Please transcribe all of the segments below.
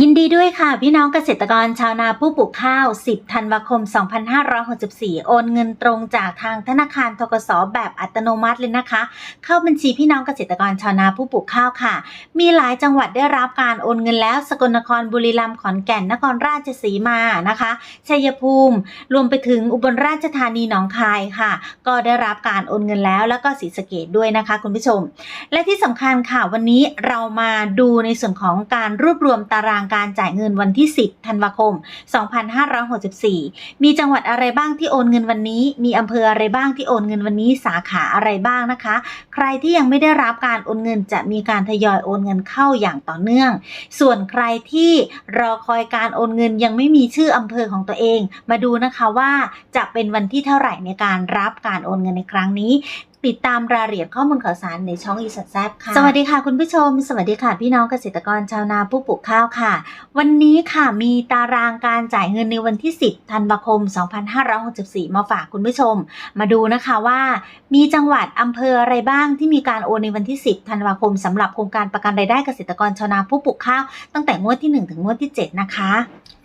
ยินดีด้วยค่ะ พี่น้องเกษตรกรชาวนาผู้ปลูกข้าว 10 ธันวาคม 2564 โอนเงินตรงจากทางธนาคารทกสแบบอัตโนมัติเลยนะคะ เข้าบัญชีพี่น้องเกษตรกรชาวนาผู้ปลูกข้าวค่ะ มีหลายจังหวัดได้รับการโอนเงินแล้ว สกลนครบุรีรัมย์ขอนแก่นนครราชสีมานะคะชัยภูมิ รวมไปถึงอุบลราชธานีหนองคายค่ะ ก็ได้รับการโอนเงินแล้ว แล้วก็ศรีสะเกดด้วยนะคะ คุณผู้ชม และที่สำคัญค่ะวันนี้เรามาดูในส่วนของการรวบรวมตารางการจ่ายเงินวันที่ 10 ธันวาคม 2564 มีจังหวัดอะไรบ้างที่โอนเงินวันนี้ มีอำเภออะไรบ้างที่โอนเงินวันนี้ สาขาอะไรบ้างนะคะ ใครที่ยังไม่ได้รับการโอนเงินจะมีการทยอยโอนเงินเข้าอย่างต่อเนื่อง ส่วนใครที่รอคอยการโอนเงินยังไม่มีชื่ออำเภอของตัวเอง มาดูนะคะว่าจะเป็นวันที่เท่าไหร่ในการรับการโอนเงินในครั้งนี้ ติดตามรายละเอียดข้อมูลข่าวสารในช่องอีสัตแซบค่ะ สวัสดีค่ะคุณผู้ชม สวัสดีค่ะ พี่น้องเกษตรกรชาวนาผู้ปลูกข้าวค่ะ วันนี้ค่ะมีตารางการจ่ายเงินในวันที่ 10 ธันวาคม 2564 มาฝากคุณผู้ชม มาดูนะคะว่า มีจังหวัดอำเภออะไรบ้างที่มีการโอนในวันที่ 10 ธันวาคมสำหรับโครงการประกันรายได้เกษตรกรชาวนาผู้ปลูกข้าวตั้งแต่งวดที่ 1 ถึงงวดที่ 7 นะคะ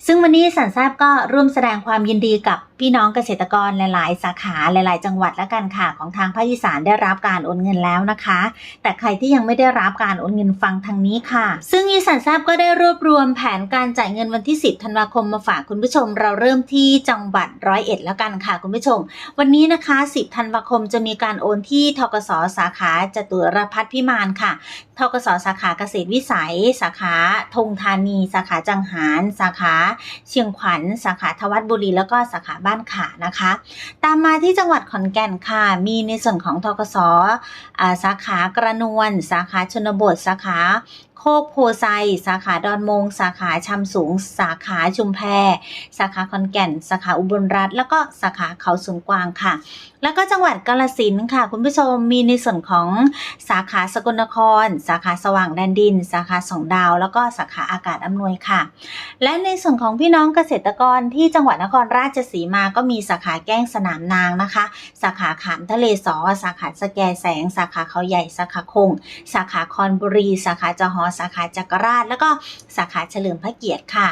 ซึ่งวันนี้สันทราบก็ร่วมแสดงความยินดีกับพี่น้องเกษตรกรหลาย ๆ สาขาหลาย ๆ จังหวัดและกันค่ะ ของทางภาคอีสานได้รับการโอนเงินแล้วนะคะ แต่ใครที่ยังไม่ได้รับการโอนเงินฟังทางนี้ค่ะ ซึ่งอีสันทราบก็ได้รวบรวมแผนการจ่ายเงินวันที่ 10 ธันวาคมมาฝากคุณผู้ชม เราเริ่มที่จังหวัดร้อยเอ็ดแล้วกันค่ะคุณผู้ชม วันนี้นะคะ 10 ธันวาคมจะมีการโอนที่ทกสสาขาจตุรพัฒน์พิมานค่ะทกสสาขาเกษตรวิสัย สาขาธงธานี สาขาจังหาร สาขาเชียงขวัญสาขาทวัดบุรีแล้วก็สาขาบ้านขานะคะ ตามมาที่จังหวัดขอนแก่นค่ะ มีในส่วนของทกสอ่าสาขากระนวล สาขาชนบท สาขาโคกโพไซ สาขาดอนมง สาขาชำสูง สาขาชุมแพ สาขาขอนแก่น สาขาอุบลรัฐ แล้วก็สาขาเขาสวนกวางค่ะ แล้วก็จังหวัดกาลสินค่ะ คุณผู้ชมมีในส่วนของสาขาสกลนคร สาขาสว่างแดนดิน สาขาสองดาว แล้วก็สาขาอากาศอำนวยค่ะ และในส่วนของพี่น้องเกษตรกรที่จังหวัดนครราชสีมาก็มีสาขาแก้งสนามนางนะคะ สาขาขามทะเลสอ สาขาสแกแสง สาขาเขาใหญ่ สาขาคง สาขาคอนบุรี สาขาจอหอ สาขาจักรราช แล้วก็สาขาเฉลิมพระเกียรติค่ะ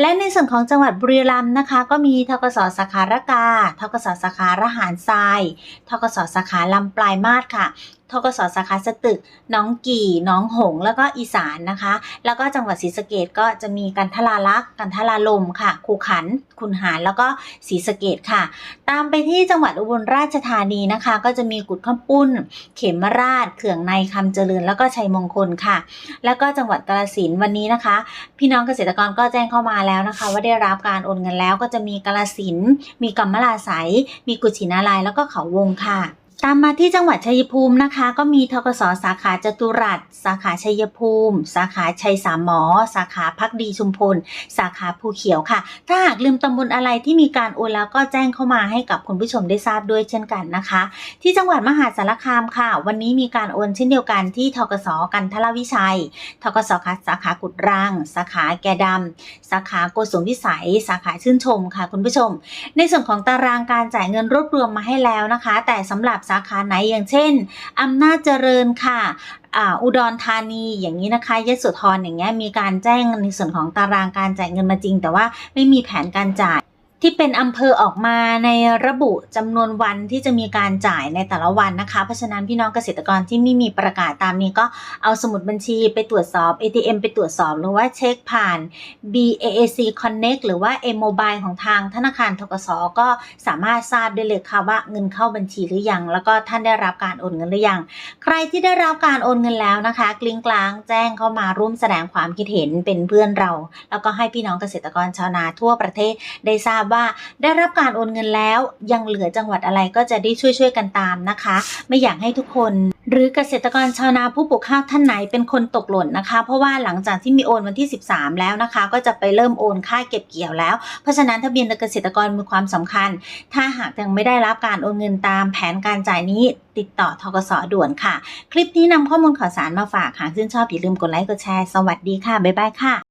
และในส่วนของจังหวัดบุรีรัมย์นะคะ ก็มีทกสสาขาระกาทกสสาขาระหารทรายทกสสาขาลำปลายมาศค่ะ ทกสสาขาสตึก น้องกี่น้องหง แล้วก็อีสานนะคะ แล้วก็จังหวัดศรีสะเกดก็จะมีกันทลาลักษ์กันทลาลมค่ะคูขันคุนหารแล้วก็ศรีสะเกดค่ะ ตามไปที่จังหวัดอุบลราชธานีนะคะ ก็จะมีกุดข้าวปุ้น เขมราช เขื่องในคำเจริญ แล้วก็ชัยมงคลค่ะ แล้วก็จังหวัดกาฬสินวันนี้นะคะ พี่น้องเกษตรกรก็แจ้งเข้ามาแล้วนะคะ ว่าได้รับการโอนเงินแล้วก็จะมีกาฬสินมีกัมมลาไสยมีกุชินารายแล้วก็เขาวงค่ะ ตามมาที่จังหวัดชัยภูมินะคะ ก็มีทกสสาขาจตุรัส สาขาชัยภูมิ สาขาชัยสามหมอ สาขาพักดีชุมพล สาขาภูเขียวค่ะ ถ้าหากลืมตำบลอะไรที่มีการโอนแล้วก็แจ้งเข้ามาให้กับคุณผู้ชมได้ทราบด้วยเช่นกันนะคะ ที่จังหวัดมหาสารคามค่ะ วันนี้มีการโอนเช่นเดียวกันที่ทกสกันทรวิชัยทกสสาขากุดรังสาขาแกดำสาขาโกสุมวิสัย สาขาชื่นชมค่ะ คุณผู้ชม ในส่วนของตารางการจ่ายเงินรวบรวมมาให้แล้วนะคะ แต่สำหรับสาขาไหนอย่างเช่นอำนาจเจริญค่ะอุดรธานีอย่างนี้นะคะยโสธรอย่างเงี้ยมีการแจ้งในส่วนของตารางการจ่ายเงินมาจริง แต่ว่าไม่มีแผนการจ่าย ที่เป็นอำเภอออกมาในระบุจำนวนวันที่จะมีการจ่ายในแต่ละวันนะคะ เพราะฉะนั้นพี่น้องเกษตรกรที่ไม่มีประกาศตามนี้ก็เอาสมุดบัญชีไปตรวจสอบ ATM ไปตรวจสอบ หรือว่าเช็คผ่าน BAAC Connect หรือว่า M Mobile ของทางธนาคารทกสก็สามารถทราบได้เลยค่ะว่าเงินเข้าบัญชีหรือยัง แล้วก็ท่านได้รับการโอนเงินหรือยัง ใครที่ได้รับการโอนเงินแล้วนะคะ กลิ้งกลางแจ้งเข้ามาร่วมแสดงความคิดเห็นเป็นเพื่อนเรา แล้วก็ให้พี่น้องเกษตรกรชาวนาทั่วประเทศได้ทราบว่าได้รับการโอนเงินแล้วยังเหลือจังหวัดอะไรก็จะได้ช่วยๆกันตามนะคะ ไม่อยากให้ทุกคน หรือเกษตรกรชาวนาผู้ปลูกข้าวท่านไหนเป็นคนตกหล่นนะคะ เพราะว่าหลังจากที่มีโอนวันที่ 13 แล้วนะคะ ก็จะไปเริ่มโอนค่าเก็บเกี่ยวแล้ว เพราะฉะนั้นทะเบียนเกษตรกรมีความสำคัญ ถ้าหากยังไม่ได้รับการโอนเงินตามแผนการจ่ายนี้ติดต่อทกสด่วนค่ะ คลิปนี้นำข้อมูลข่าวสารมาฝากหากชื่นชอบอย่าลืมกดไลค์กดแชร์ สวัสดีค่ะ บ๊ายบายค่ะ